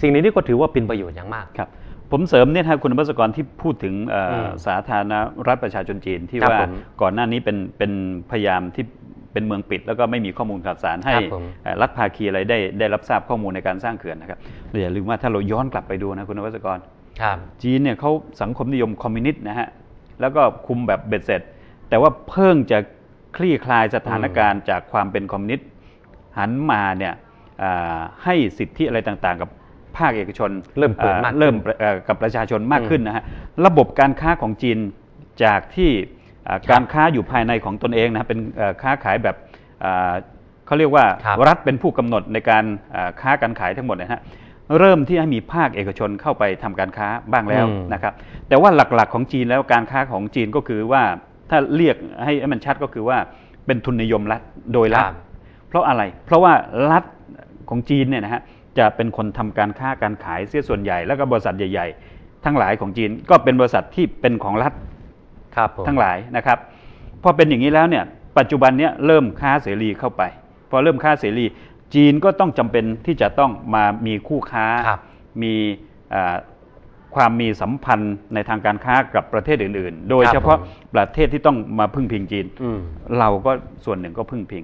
สิ่งนี้นี่ก็ถือว่าเป็นประโยชน์อย่างมากครับผมเสริมเนี่ยนะครับคุณบัสกรที่พูดถึงเอ่ออมสาธารณรัฐประชาชนจีนที่ครับว่าผมก่อนหน้านี้เป็นเป็นพยายามที่เป็นเมืองปิด แล้วก็ไม่มีข้อมูลข่าวสารให้ครับผมเอ่อรัฐภาคีอะไรได้ได้รับทราบข้อมูลในการสร้างเขื่อนนะครับเราอย่าลืมว่าถ้าเราย้อนกลับไปดูนะคุณวัสกรครับจีนเนี่ยเขาสังคมนิยมคอมมิวนิสต์นะฮะแล้วก็คุมแบบเบ็ดเสร็จ แต่ว่าเพิ่งจะคลี่คลายสถานการณ์จากความเป็นคอมมิวนิสต์หันมาเนี่ยอ่าให้สิทธิอะไรต่างๆ กับ ภาคเอกชนเริ่มเปิดมากขึ้นเริ่มเอ่อกับประชาชนมากอืมขึ้นนะฮะระบบการค้าของจีนจากที่อ่าการค้าอยู่ภายในของตนเองนะฮะเป็นเอ่อค้าขายแบบอ่าเขาเรียกว่าครับรัฐเป็นผู้กำหนดในการอ่าค้าการขายทั้งหมดนะฮะเริ่มที่ให้มีภาคเอกชนเข้าไปทำการค้าบ้างแล้วอืมนะครับ แต่ว่าหลักๆของจีนแล้วการค้าของจีนก็คือว่าถ้าเรียกให้ให้มันชัดก็คือว่าเป็นทุนนิยมรัฐโดยรัฐครับเพราะอะไร เพราะว่ารัฐของจีนเนี่ยนะฮะ จะเป็นคนทำการค้าการขายเสียส่วนใหญ่ แล้วก็บริษัทใหญ่ ๆ ทั้งหลายของจีนก็เป็นบริษัทที่เป็นของรัฐครับผมทั้งหลายนะครับพอเป็นอย่างนี้แล้วเนี่ยปัจจุบันเนี้ยเริ่มค้าเสรีเข้าไป พอเริ่มค้าเสรี จีนก็ต้องจำเป็นที่จะต้องมามีคู่ค้าครับมีอ่าความมีสัมพันธ์ในทางการค้ากับประเทศอื่น ๆ โดยครับเฉพาะผมประเทศที่ต้องมาพึ่งพิงจีนอืมเราก็ส่วนหนึ่งก็พึ่งพิง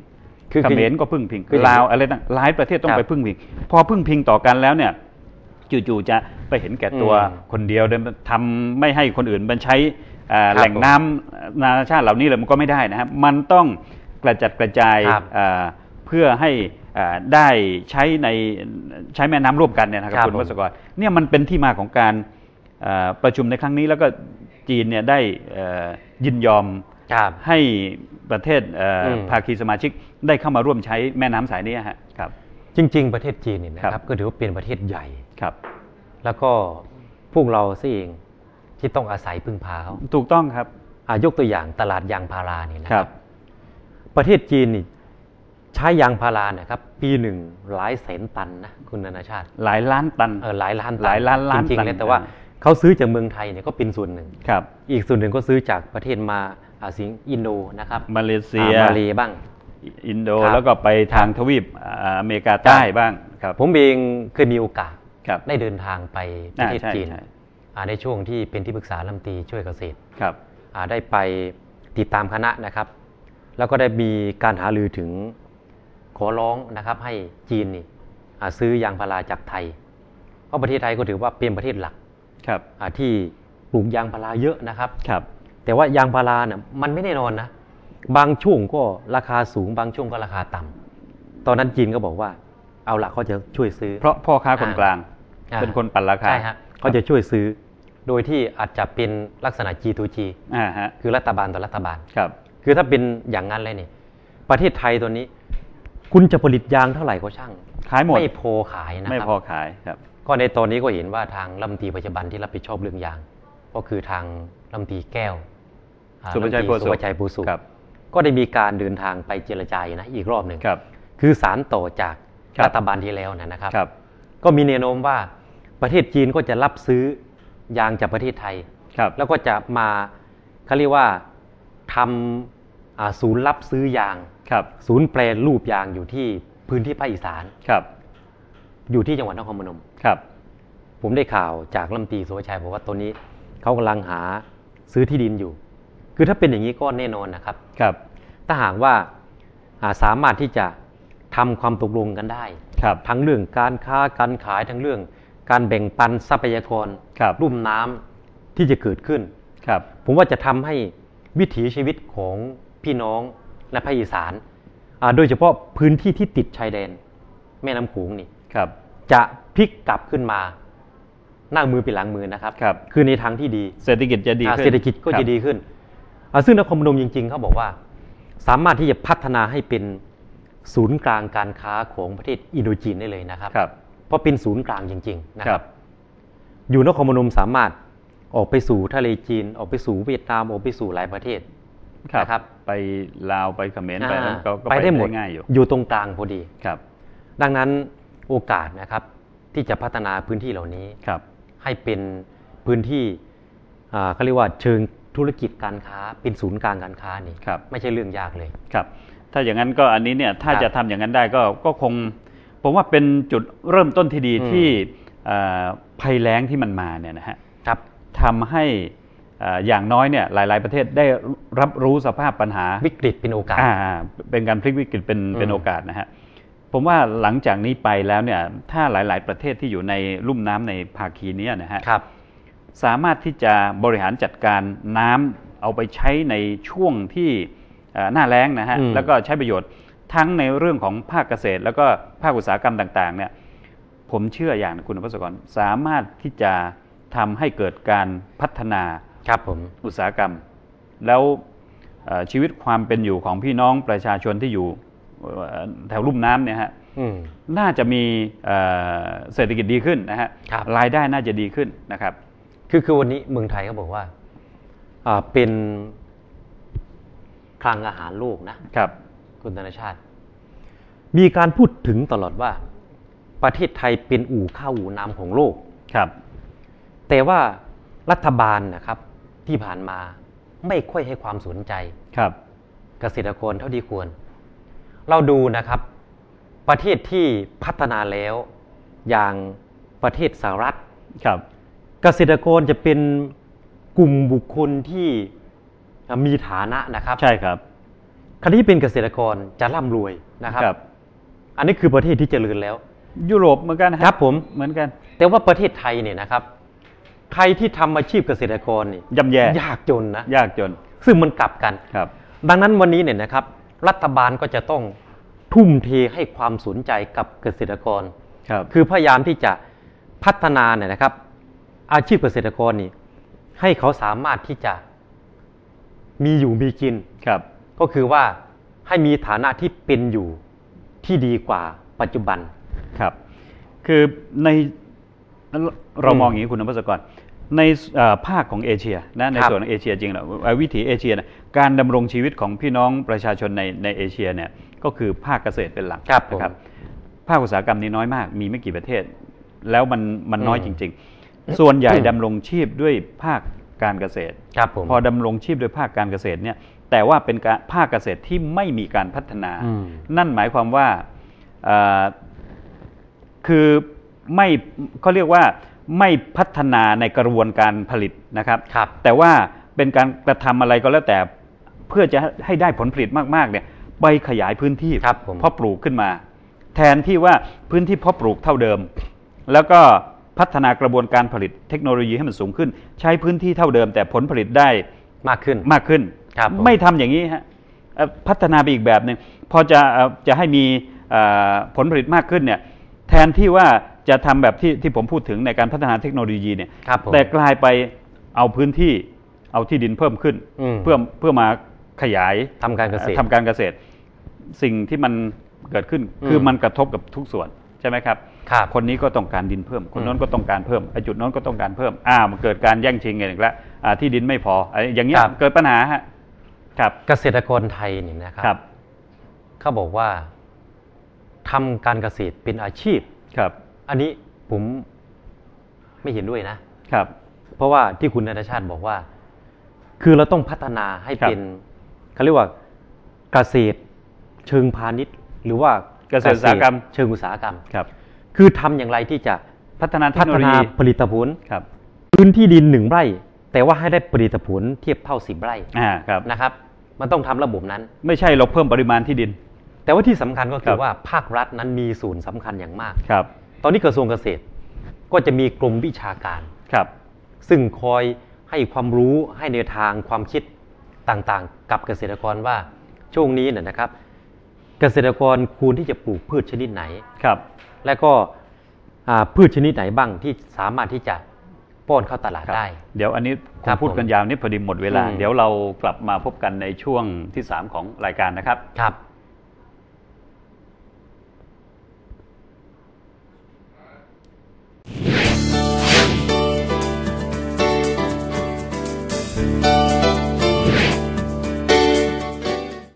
คือเขมรก็พึ่งพิงคืออย่างนี้ลาวอะไรต่างหลายประเทศต้อคงรับไปพึ่งพิง พอพึ่งพิงต่อกันแล้วเนี่ยจู่ๆจะไปเห็นแก่ตัวอืมคนเดียวเดินทำไม่ให้คนอื่นมันใช้อ่าครับแหล่งน้ำนานาชาติเหล่านี้เลยมันก็ไม่ได้นะครับ มันต้องกระจัดกระจายครับอ่าเพื่อให้อ่าได้ใช้ในใช้แม่น้ำร่วมกันเนี่ยนะครับครับคุณผมวัสกรเนี่ยมันเป็นที่มาของการอ่าประชุมในครั้งนี้แล้วก็จีนเนี่ยได้เอ่อยินยอมครับ ให้ประเทศเอ่ออมภาคีสมาชิกได้เข้ามาร่วมใช้แม่น้ำสายนี้ฮะครับ จริง ๆ ประเทศจีนเนี่ยนะคครัรับบก็ถือว่าเป็นประเทศใหญ่ครับ แล้วก็พวกเราซะเองที่ต้องอาศัยพึ่งพาเขาถูกต้องครับอะยกตัวอย่างตลาดยางพาราเนี่ยนะคครัรับบประเทศจีนนี่ใช้ยางพาราเนี่ยครับ ปีหนึ่งหลายแสนตันนะคุณนานาชาติ หลายล้านตันเออหลายล้านตันหลายล้านล้านจริงตัๆนเลยแต่ว่าเขาซื้อจากเมืองไทยเนี่ยก็เป็นส่วนหนึ่งครับ อีกส่วนหนึ่งก็ซื้อจากประเทศมาอ่า สิงอินโดนะครับมาเลเซียอ่ามาเลบ้างอินโดครับแล้วก็ไปทางทวีปอ่าอเมริกาใต้บ้างครับผมเองเคยมีโอกาสครับได้เดินทางไปประเทศอ่าใช่จีนใช่อ่าในช่วงที่เป็นที่ปรึกษาลำตรีช่วยเกษตรครับอ่าได้ไปติดตามคณะนะครับ แล้วก็ได้มีการหารือถึงขอร้องนะครับให้จีนนี่อ่าซื้อยางพาราจากไทย เพราะประเทศไทยก็ถือว่าเป็นประเทศหลักครับอ่าที่ปลูกยางพาราเยอะนะครับครับ แต่ว่ายางพาราเนี่ยมันไม่แน่นอนนะ บางช่วงก็ราคาสูงบางช่วงก็ราคาต่ำตอนนั้นจีนก็บอกว่า เอาละเขาจะช่วยซื้อ เพราะพ่อค้าคนกลางอ่าเป็นคนปั่นราคาใช่ฮะเขาจะช่วยซื้อ โดยที่อาจจะเป็นลักษณะ G2G อ่าฮะคือรัฐบาลต่อรัฐบาลครับ คือถ้าเป็นอย่างนั้นเลยเนี่ยประเทศไทยตัวนี้ คุณจะผลิตยางเท่าไหร่ก็ช่าง ขายหมดไม่พอขายนะไม่ครับพอขายครับ ก็ในตอนนี้ก็เห็นว่าทางรัฐมนตรีปัจจุบันที่รับผิดชอบเรื่องยาง ก็คือทาง รัฐมนตรีแก้วอ่าสุภชัยรัฐมนตรีโพสุสุภชัยภูสุขครับก็ได้มีการเดินทางไปเจรจาอยู่นะอีกรอบหนึ่งครับ คือสารต่อจากครับรัฐบาลที่แล้วนะนะครับครับก็มีแนวโน้มว่าประเทศจีนก็จะรับซื้อยางจากประเทศไทยครับ แล้วก็จะมาเขาเรียกว่าทำอ่าศูนย์รับซื้อยางครับศูนย์แปรรูปยางอยู่ที่พื้นที่ภาคอีสานครับ อยู่ที่จังหวัดนครพนมครับ ผมได้ข่าวจากรัฐมนตรีสุวชัยบอกว่าตอนนี้เขากำลังหา ซื้อที่ดินอยู่ คือถ้าเป็นอย่างนี้ก็แน่นอนนะครับครับ ถ้าหากว่าอ่าสามารถที่จะทำความตกลงกันได้ครับทั้งเรื่องการค้าการขายทั้งเรื่อง การแบ่งปันทรัพยากรครับรุ่มน้ำที่จะเกิดขึ้นครับ ผมว่าจะทำให้วิถีชีวิตของพี่น้องในภาคอีสานอ่าโดยเฉพาะพื้นที่ที่ติดชายแดน แม่น้ำโขงนี่ครับ จะพลิกกลับขึ้นมา หน้ามือเป็นหลังมือนะครับครับคือในทางที่ดีเศรษฐกิจจะดีอ่าขึ้นเศรษฐกิจก็ครัจะบดีขึ้นอ่าซึ่งนครพนมจริง ๆเขาบอกว่า สามารถที่จะพัฒนาให้เป็นศูนย์กลางการค้าของประเทศอินโดจีนได้เลยนะครับครับเพราะเป็นศูนย์กลางจริง ๆ นะคครัรับบอยู่นครพนมสามารถออกไปสู่ทะเลจีน ออกไปสู่เวียดนามออกไปสู่หลายประเทศครับนะครับ ไปลาวไปเขมรไปนั้นก็ก็ไปได้หมดง่ายอยู่อยู่ตรงกลางพอดีครับ ดังนั้นโอกาสนะครับที่จะพัฒนาพื้นที่เหล่านี้ครับ ให้เป็นพื้นที่อ่าเขาเรียกว่าเชิงธุรกิจการค้าเป็นศูนย์กลางการค้านี่ครับไม่ใช่เรื่องยากเลยครับ ถ้าอย่างนั้นก็อันนี้เนี่ยถ้าครับจะทำอย่างนั้นได้ก็ก็คง ผมว่าเป็นจุดเริ่มต้นที่ดีอืมที่เอ่อภัยแล้งที่มันมาเนี่ยนะฮะครับทำให้เอ่ออย่างน้อยเนี่ยหลาย ๆ ประเทศได้รับรู้สภาพปัญหาวิกฤตเป็นโอกาสอ่าเป็นการพลิกวิกฤตเป็นอืมเป็นโอกาสนะฮะ ผมว่าหลังจากนี้ไปแล้วเนี่ยถ้าหลาย ๆ ประเทศที่อยู่ในลุ่มน้ำในภาคีเนี้นะฮะครับสามารถที่จะบริหารจัดการน้ำเอาไปใช้ในช่วงที่เอ่อหน้าแล้งนะฮะอืมแล้วก็ใช้ประโยชน์ทั้งในเรื่องของภาคเกษตร แล้วก็ภาคอุตสาหกรรมต่างๆเนี่ยผมเชื่ออย่างนะคุณพัศกรสามารถที่จะทำให้เกิดการพัฒนาครับผมอุตสาหกรรม แล้วเอ่อชีวิตความเป็นอยู่ของพี่น้องประชาชนที่อยู่เอ่อ แถวลุ่มน้ำเนี่ยฮะอืมน่าจะมีเอ่อเศรษฐกิจดีขึ้นนะฮะครับรายได้น่าจะดีขึ้นนะครับ คือคือวันนี้เมืองไทยเขาบอกว่าอ่าเป็นคลังอาหารโลกนะครับ คุณธนชาติ มีการพูดถึงตลอดว่า ประเทศไทยเป็นอู่ข้าวอู่น้ำของโลกครับ แต่ว่ารัฐบาลนะครับที่ผ่านมาไม่ค่อยให้ความสนใจครับ เกษตรกรเท่าที่ควร เราดูนะครับ ประเทศที่พัฒนาแล้วอย่างประเทศสหรัฐครับ เกษตรกรจะเป็นกลุ่มบุคคลที่มีฐานะนะครับ ใช่ครับคนที่เป็นเกษตรกรจะร่ำรวยนะครับครับอันนี้คือประเทศที่เจริญแล้ว ยุโรปเหมือนกันนะฮะครับผมเหมือนกัน แต่ว่าประเทศไทยเนี่ยนะครับ ใครที่ทำอาชีพเกษตรกรนี่ย่ำแย่ยากจนนะยากจน ซึ่งมันกลับกันครับ ดังนั้นวันนี้เนี่ยนะครับ รัฐบาลก็จะต้องทุ่มเทให้ความสนใจกับเกษตรกรครับ คือพยายามที่จะพัฒนาเนี่ยนะครับ อาชีพเกษตรกรนี่ ให้เขาสามารถที่จะมีอยู่มีกินครับ ก็คือว่าให้มีฐานะที่เป็นอยู่ที่ดีกว่าปัจจุบันครับ คือในเราอืมมองอย่างนี้คุณนภัสกร ในเอ่อภาคของเอเชียนะในครับส่วนของเอเชียจริงๆแล้วเอ่อวิถีเอเชียนะการดำรงชีวิตของพี่น้องประชาชนในในเอเชียเนี่ยก็คือภาคเกษตรเป็นหลักครับผมนะครับภาคอุตสาหกรรมนี้น้อยมาก มีไม่กี่ประเทศ แล้วมันมันน้อยอืจมริง ๆ ส่วนใหญ่อืมดำรงชีพด้วยภาคการเกษตรครับผมพอดำรงชีพด้วยภาคการเกษตรเนี่ยแต่ว่าเป็นการภาคเกษตรที่ไม่มีการพัฒนาอืมนั่นหมายความว่าเอ่อคือไม่เขาเรียกว่า ไม่พัฒนาในกระบวนการผลิตนะครับครับแต่ว่าเป็นการกระทำอะไรก็แล้วแต่เพื่อจะให้ได้ผลผลิตมากๆเนี่ยไปขยายพื้นที่ครับผมเพาะปลูกขึ้นมา แทนที่ว่าพื้นที่เพาะปลูกเท่าเดิม แล้วก็พัฒนากระบวนการผลิตเทคโนโลยีให้มันสูงขึ้น ใช้พื้นที่เท่าเดิม แต่ผลผลิตได้มากขึ้นมากขึ้นครับผมไม่ทำอย่างนี้ฮะเอ่อพัฒนาไปอีกแบบหนึ่งพอจะเอ่อจะให้มีเอ่อผลผลิตมากขึ้นเนี่ยแทนที่ว่า จะทำแบบที่ที่ผมพูดถึงในการพัฒนาเทคโนโลยีเนี่ยครับผมแต่กลายไปเอาพื้นที่เอาที่ดินเพิ่มขึ้นอืมเพื่อเพื่อมาขยายทำการเกษตรอ่อทำการเกษตร สิ่งที่มันเกิดขึ้นอืมคือมันกระทบกับทุกส่วนใช่ไหมครับครับคนนี้ก็ต้องการดินเพิ่ม คนอืมโน้นก็ต้องการเพิ่มไอ้จุดโน้นก็ต้องการเพิ่มอ่ามันเกิดการแย่งชิงกันอีกแล้วอ่าที่ดินไม่พอไอ้อย่างเงี้ยครับเกิดปัญหาฮะครับเกษตรกรไทยนี่นะคครัรับเขาบอกว่าทำการเกษตรเป็นอาชีพครับ อันนี้ผมไม่เห็นด้วยนะครับ เพราะว่าที่คุณนันทชาติบอกว่า คือเราต้องพัฒนาให้ครับเป็นเขาเรียกว่าเกษตรเชิงพาณิชย์ หรือว่าเกษตรอุตสาหกรรม เชิงอุตสาหกรรมครับ คือทำอย่างไรที่จะพัฒนาเทพัคโนฒโลนายีผลิตผลครับพื้นที่ดินหนึ่งไร่ แต่ว่าให้ได้ผลิตผลเทียบเท่าสิบไร่อ่าครับนะครับ มันต้องทำระบบนั้น ไม่ใช่เราเพิ่มปริมาณที่ดิน แต่ว่าที่สำคัญก็คคืรัอบว่าภาครัฐนั้นมีส่วนสำคัญอย่างมากครับ ตอนนี้กระทรวงเกษตร ก็จะมีกรมวิชาการครับ ซึ่งคอยให้ความรู้ให้แนวทางความคิดต่างๆ กับเกษตรกรว่าช่วงนี้เนี่ยนะครับ เกษตรกรควรที่จะปลูกพืชชนิดไหนครับ และก็อ่าพืชชนิดไหนบ้างที่สามารถที่จะป้อนเข้าตลาดครับได้ เดี๋ยวอันนี้คครังบพูดกันผมยาวนิดพอดีหมดเวลาอืมเดี๋ยวเรากลับมาพบกันในช่วงที่ 3 ของรายการนะครับครับ